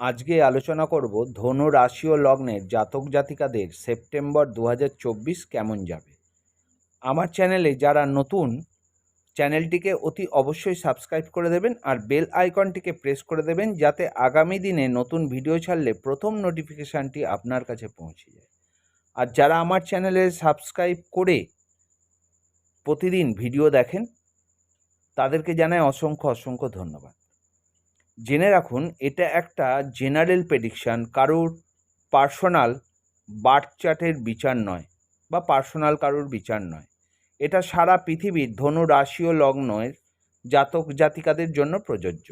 আজকে আলোচনা করব ধনু রাশি ও লগ্নের জাতক জাতিকাদের সেপ্টেম্বর দু হাজার চব্বিশ কেমন যাবে। আমার চ্যানেলে যারা নতুন, চ্যানেলটিকে অতি অবশ্যই সাবস্ক্রাইব করে দেবেন আর বেল আইকনটিকে প্রেস করে দেবেন যাতে আগামী দিনে নতুন ভিডিও ছাড়লে প্রথম নোটিফিকেশানটি আপনার কাছে পৌঁছে যায়। আর যারা আমার চ্যানেলে সাবস্ক্রাইব করে প্রতিদিন ভিডিও দেখেন, তাদেরকে জানাই অসংখ্য অসংখ্য ধন্যবাদ। জেনে রাখুন, এটা একটা জেনারেল প্রেডিকশান কারুর পার্সোনাল বার্থ চার্টের বিচার নয় বা পার্সোনাল কারুর বিচার নয়। এটা সারা পৃথিবীর ধনু রাশি ও লগ্নের জাতক জাতিকাদের জন্য প্রযোজ্য।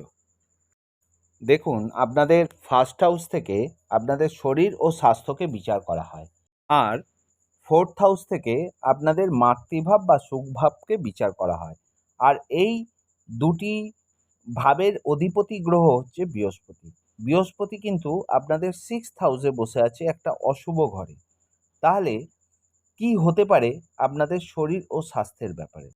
দেখুন, আপনাদের ফার্স্ট হাউস থেকে আপনাদের শরীর ও স্বাস্থ্যকে বিচার করা হয়। আর ফোর্থ হাউস থেকে আপনাদের মাতৃভাব বা সুখভাবকে বিচার করা হয়। আর এই দুটি ভাবের অধিপতি গ্রহ হচ্ছে বৃহস্পতি। বৃহস্পতি কিন্তু আপনাদের সিক্স হাউসে বসে আছে একটা অশুভ ঘরে। তাহলে কি হতে পারে? আপনাদের শরীর ও স্বাস্থ্যের ব্যাপারে।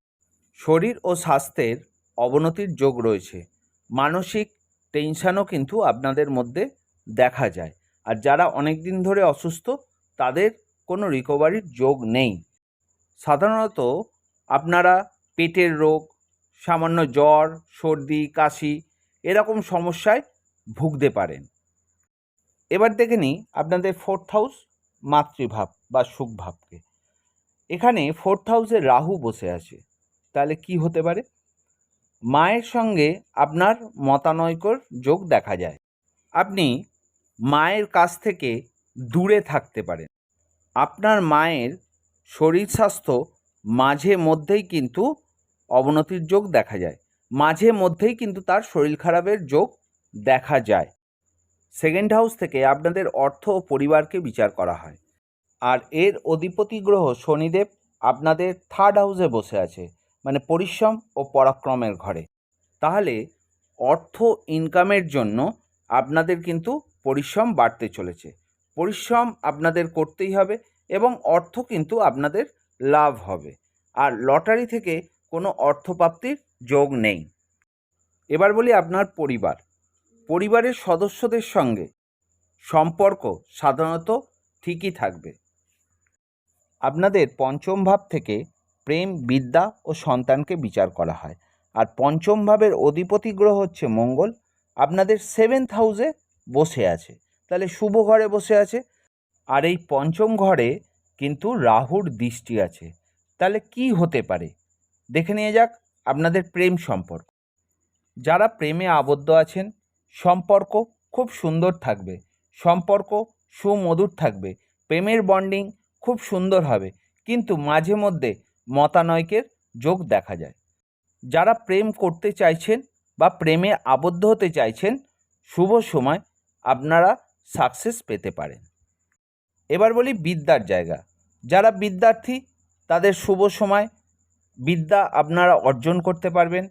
শরীর ও স্বাস্থ্যের অবনতির যোগ রয়েছে। মানসিক টেনশানও কিন্তু আপনাদের মধ্যে দেখা যায়। আর যারা অনেক দিন ধরে অসুস্থ, তাদের কোনো রিকভারির যোগ নেই। সাধারণত আপনারা পেটের রোগ সামান্য জ্বর, সর্দি, কাশি এরকম সমস্যায় ভুগতে পারেন। এবার দেখে নিই আপনাদের ফোর্থ হাউস মাতৃভাব বা সুখভাবকে। এখানে ফোর্থ হাউসে রাহু বসে আছে। তাহলে কি হতে পারে? মায়ের সঙ্গে আপনার মতানৈক্যর যোগ দেখা যায়। আপনি মায়ের কাছ থেকে দূরে থাকতে পারেন। আপনার মায়ের শরীর স্বাস্থ্য মাঝে মধ্যেই কিন্তু অবনতির যোগ দেখা যায়। মাঝে মধ্যেই কিন্তু তার শরীর খারাপের যোগ দেখা যায়। সেকেন্ড হাউস থেকে আপনাদের অর্থ ও পরিবারকে বিচার করা হয়। আর এর অধিপতি গ্রহ শনিদেব আপনাদের থার্ড হাউসে বসে আছে মানে পরিশ্রম ও পরাক্রমের ঘরে। তাহলে অর্থ ইনকামের জন্য আপনাদের কিন্তু পরিশ্রম বাড়তে চলেছে। পরিশ্রম আপনাদের করতেই হবে এবং অর্থ কিন্তু আপনাদের লাভ হবে। আর লটারি থেকে কোনো অর্থপ্রাপ্তির যোগ নেই। এবার বলি আপনার পরিবার। পরিবারের সদস্যদের সঙ্গে সম্পর্ক সাধারণত ঠিকই থাকবে। আপনাদের পঞ্চম ভাব থেকে প্রেম, বিদ্যা ও সন্তানকে বিচার করা হয়। আর পঞ্চম ভাবের অধিপতি গ্রহ হচ্ছে মঙ্গল। আপনাদের সেভেন্থ হাউসে বসে আছে। তাহলে শুভ ঘরে বসে আছে। আর এই পঞ্চম ঘরে কিন্তু রাহুর দৃষ্টি আছে। তাহলে কি হতে পারে? দেখে নিয়ে যাক আপনাদের প্রেম সম্পর্ক। যারা প্রেমে আবদ্ধ আছেন, সম্পর্ক খুব সুন্দর থাকবে, সম্পর্ক সুমধুর থাকবে, প্রেমের বন্ডিং খুব সুন্দর হবে, কিন্তু মাঝে মধ্যে মতানৈক্যের যোগ দেখা যায়। যারা প্রেম করতে চাইছেন বা প্রেমে আবদ্ধ হতে চাইছেন, শুভ সময় আপনারা সাকসেস পেতে পারেন। এবার বলি বিদ্যার জায়গা। যারা বিদ্যার্থী, তাদের শুভ সময় বিদ্যা আপনারা অর্জন করতে পারবেন।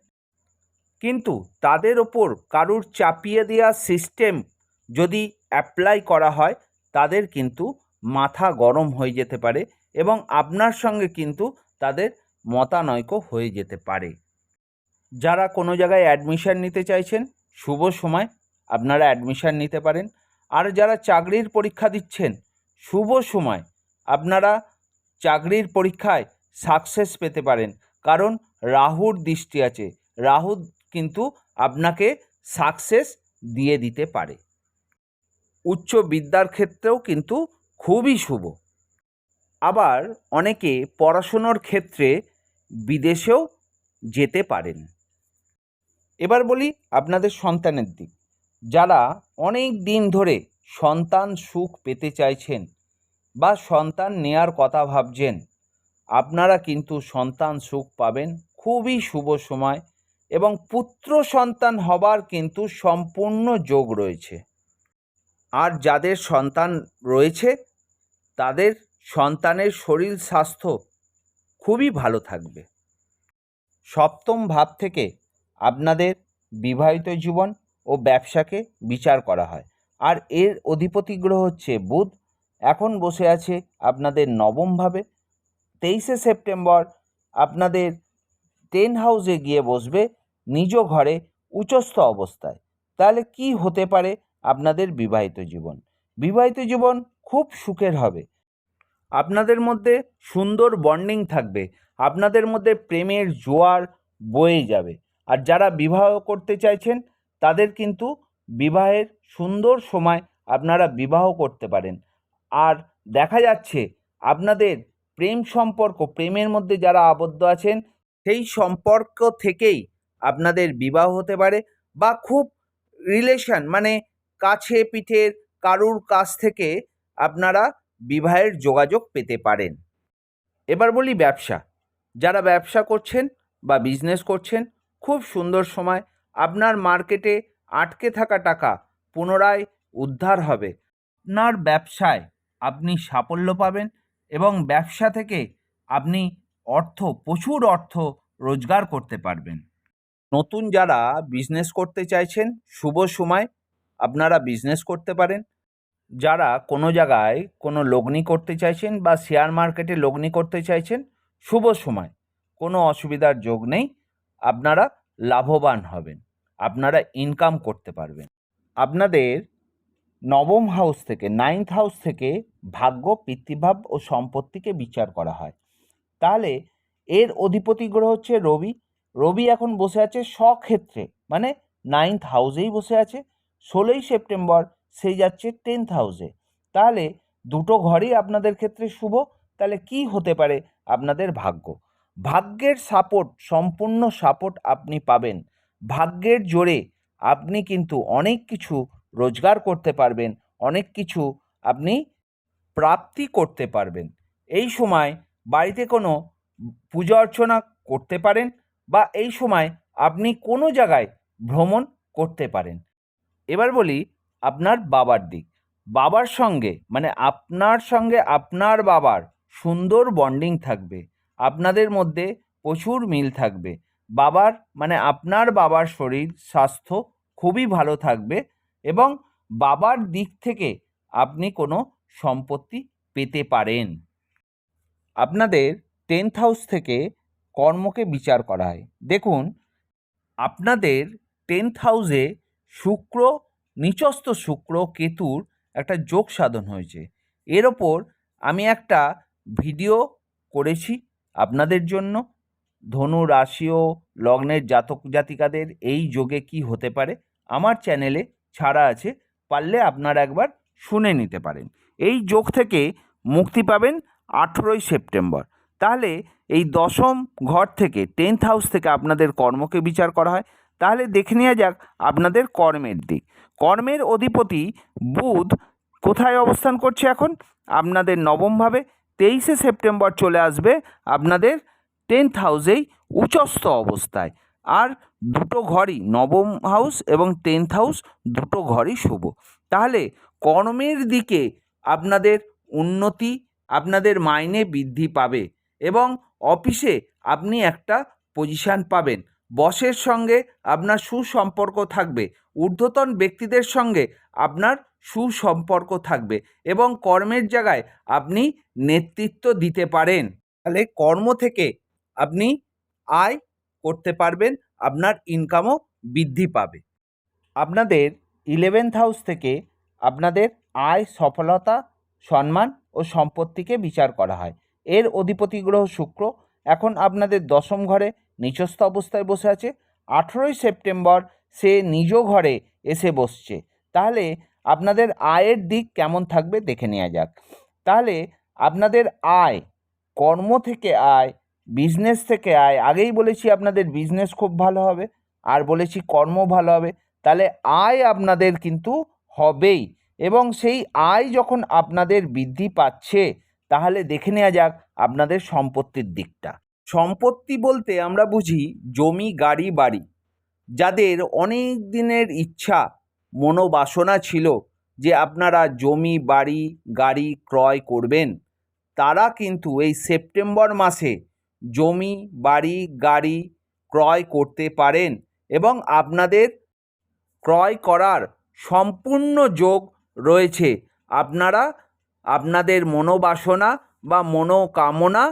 কিন্তু তাদের ওপর কারুর চাপিয়ে দেওয়া সিস্টেম যদি অ্যাপ্লাই করা হয়, তাদের কিন্তু মাথা গরম হয়ে যেতে পারে এবং আপনার সঙ্গে কিন্তু তাদের মতানৈক্য হয়ে যেতে পারে। যারা কোনো জায়গায় অ্যাডমিশান নিতে চাইছেন, শুভ সময়, আপনারা অ্যাডমিশান নিতে পারেন। আর যারা চাকরির পরীক্ষা দিচ্ছেন, শুভ সময়, আপনারা চাকরির পরীক্ষায় সাকসেস পেতে পারেন। কারণ রাহুর দৃষ্টি আছে। রাহু কিন্তু আপনাকে সাকসেস দিয়ে দিতে পারে। উচ্চ বিদ্যার ক্ষেত্রেও কিন্তু খুবই শুভ। আবার অনেকে পড়াশুনোর ক্ষেত্রে বিদেশেও যেতে পারেন। এবার বলি আপনাদের সন্তানের দিক। যারা অনেক দিন ধরে সন্তান সুখ পেতে চাইছেন বা সন্তান নেয়ার কথা ভাবছেন আপনারা কিন্তু সন্তান সুখ পাবেন। খুবই শুভ সময় এবং পুত্র সন্তান হবার কিন্তু সম্পূর্ণ যোগ রয়েছে। আর যাদের সন্তান রয়েছে, তাদের সন্তানের শরীর স্বাস্থ্য খুবই ভালো থাকবে। সপ্তম ভাব থেকে আপনাদের বিবাহিত জীবন ও ব্যবসাকে বিচার করা হয়। আর এর অধিপতি গ্রহ হচ্ছে বুধ। এখন বসে আছে আপনাদের নবমভাবে তেইশে সেপ্টেম্বর আপনাদের টেন হাউসে গিয়ে বসবে নিজ ঘরে উচ্চস্থ অবস্থায়। তাহলে কি হতে পারে আপনাদের বিবাহিত জীবন? বিবাহিত জীবন খুব সুখের হবে। আপনাদের মধ্যে সুন্দর বন্ডিং থাকবে। আপনাদের মধ্যে প্রেমের জোয়ার বয়ে যাবে। আর যারা বিবাহ করতে চাইছেন, তাদের কিন্তু বিবাহের সুন্দর সময় আপনারা বিবাহ করতে পারেন। আর দেখা যাচ্ছে, আপনাদের প্রেম সম্পর্ক, প্রেমের মধ্যে যারা আবদ্ধ আছেন, সেই সম্পর্ক থেকেই আপনাদের বিবাহ হতে পারে বা খুব রিলেশন মানে কাছে পিঠের কারুর কাছ থেকে আপনারা বিবাহের যোগাযোগ পেতে পারেন। এবার বলি ব্যবসা। যারা ব্যবসা করছেন বা বিজনেস করছেন, খুব সুন্দর সময় আপনার মার্কেটে আটকে থাকা টাকা পুনরায় উদ্ধার হবে। আপনার ব্যবসায় আপনি সাফল্য পাবেন এবং ব্যবসা থেকে আপনি অর্থ, প্রচুর অর্থ রোজগার করতে পারবেন। নতুন যারা বিজনেস করতে চাইছেন, শুভ সময়, আপনারা বিজনেস করতে পারেন। যারা কোনো জায়গায় কোনো লগ্নি করতে চাইছেন বা শেয়ার মার্কেটে লগ্নি করতে চাইছেন, শুভ সময়। কোনো অসুবিধার যোগ নেই, আপনারা লাভবান হবেন। আপনারা ইনকাম করতে পারবেন। আপনাদের নবম হাউস থেকে নাইন্থ হাউস থেকে ভাগ্য, পিতৃভাব ও সম্পত্তিকে বিচার করা হয়। তাহলে এর অধিপতি গ্রহ হচ্ছে রবি। রবি এখন বসে আছে স্বক্ষেত্রে মানে নাইন্থ হাউসেই বসে আছে। ষোলোই সেপ্টেম্বর সে যাচ্ছে টেন্থ হাউসে তাহলে দুটো ঘরই আপনাদের ক্ষেত্রে শুভ। তাহলে কি হতে পারে আপনাদের ভাগ্য? ভাগ্যের সাপোর্ট সম্পূর্ণ সাপোর্ট আপনি পাবেন। ভাগ্যের জোরে আপনি কিন্তু অনেক কিছু রোজগার করতে পারবেন, অনেক কিছু আপনি প্রাপ্তি করতে পারবেন। এই সময় বাড়িতে কোনো পূজা অর্চনা করতে পারেন বা এই সময় আপনি কোনো জায়গায় ভ্রমণ করতে পারেন। এবার বলি আপনার বাবার দিক। বাবার সঙ্গে মানে আপনার সঙ্গে আপনার বাবার সুন্দর বন্ডিং থাকবে, আপনাদের মধ্যে প্রচুর মিল থাকবে। বাবার মানে আপনার বাবার শরীর, স্বাস্থ্য খুবই ভালো থাকবে এবং বাবার দিক থেকে আপনি কোনো সম্পত্তি পেতে পারেন। আপনাদের টেন্থ হাউস থেকে কর্মকে বিচার করা হয়। দেখুন, আপনাদের টেন্থ হাউসে শুক্র, নিচস্থ শুক্র, কেতুর একটা যোগ সাধন হয়েছে। এর ওপর আমি একটা ভিডিও করেছি আপনাদের জন্য। ধনু রাশি ও লগ্নের জাতক জাতিকাদের এই যোগে কি হতে পারে? আমার চ্যানেলে ছাড়া আছে, পারলে আপনারা একবার শুনে নিতে পারেন। এই যোগ থেকে মুক্তি পাবেন আঠেরোই সেপ্টেম্বর। তাহলে এই দশম ঘর থেকে টেন্থ হাউস থেকে আপনাদের কর্মকে বিচার করা হয়। তাহলে দেখে নেওয়া যাক আপনাদের কর্মের দিক। কর্মের অধিপতি বুধ কোথায় অবস্থান করছে এখন? আপনাদের নবমভাবে তেইশে সেপ্টেম্বর চলে আসবে আপনাদের টেন্থ হাউসেই উচস্থ অবস্থায়। আর দুটো ঘরই নবম হাউস এবং টেন্থ হাউস দুটো ঘরই শুভ। তাহলে কর্মের দিকে আপনাদের উন্নতি, আপনাদের মাইনে বৃদ্ধি পাবে এবং অফিসে আপনি একটা পজিশান পাবেন। বসের সঙ্গে আপনার সুসম্পর্ক থাকবে, ঊর্ধ্বতন ব্যক্তিদের সঙ্গে আপনার সুসম্পর্ক থাকবে এবং কর্মের জায়গায় আপনি নেতৃত্ব দিতে পারেন। তাহলে কর্ম থেকে আপনি আয় করতে পারবেন আপনার ইনকামও বৃদ্ধি পাবে। আপনাদের ইলেভেন্থ হাউস থেকে আপনাদের আয়, সফলতা, সম্মান ও সম্পত্তিকে বিচার করা হয়। এর অধিপতি গ্রহ শুক্র এখন আপনাদের দশম ঘরে নিচস্থ অবস্থায় বসে আছে। আঠেরোই সেপ্টেম্বর সে নিজ ঘরে এসে বসছে। তাহলে আপনাদের আয়ের দিক কেমন থাকবে দেখে নেওয়া যাক। তাহলে আপনাদের আয়, কর্ম থেকে আয় বিজনেস থেকে আয়, আগেই বলেছি আপনাদের বিজনেস খুব ভালো হবে, আর বলেছি কর্ম ভালো হবে, তাহলে আয় আপনাদের কিন্তু হবেই, এবং সেই আয় যখন আপনাদের বৃদ্ধি পাচ্ছে, তাহলে দেখে নেওয়া যাক আপনাদের সম্পত্তির দিকটা। সম্পত্তি বলতে আমরা বুঝি জমি, গাড়ি, বাড়ি, যাদের অনেক দিনের ইচ্ছা, মনোবাসনা ছিল যে আপনারা জমি, বাড়ি, গাড়ি ক্রয় করবেন, তারা কিন্তু এই সেপ্টেম্বর মাসে জমি, বাড়ি, গাড়ি ক্রয় করতে পারেন এবং আপনাদের ক্রয় করার সম্পূর্ণ যোগ রয়েছে। আপনারা আপনাদের মনোবাসনা বা মনোকামনা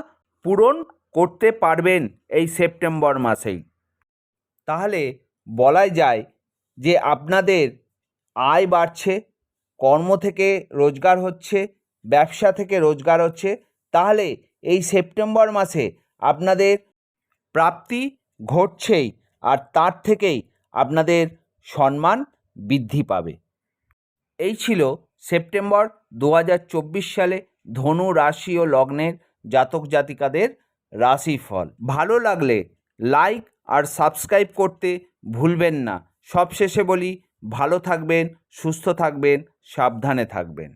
পূরণ করতে পারবেন এই সেপ্টেম্বর মাসেই। তাহলে বলাই যায় যে আপনাদের আয় বাড়ছে, কর্ম থেকে রোজগার হচ্ছে, ব্যবসা থেকে রোজগার হচ্ছে। তাহলে এই সেপ্টেম্বর মাসে আপনাদের প্রাপ্তি ঘটছেই আর তার থেকেই আপনাদের সম্মান বৃদ্ধি পাবে। এই ছিল সেপ্টেম্বর দু হাজার চব্বিশ সালে ধনু রাশি ও লগ্নের জাতক জাতিকাদের রাশিফল। ভালো লাগলে লাইক আর সাবস্ক্রাইব করতে ভুলবেন না। সবশেষে বলি, ভালো থাকবেন, সুস্থ থাকবেন, সাবধানে থাকবেন।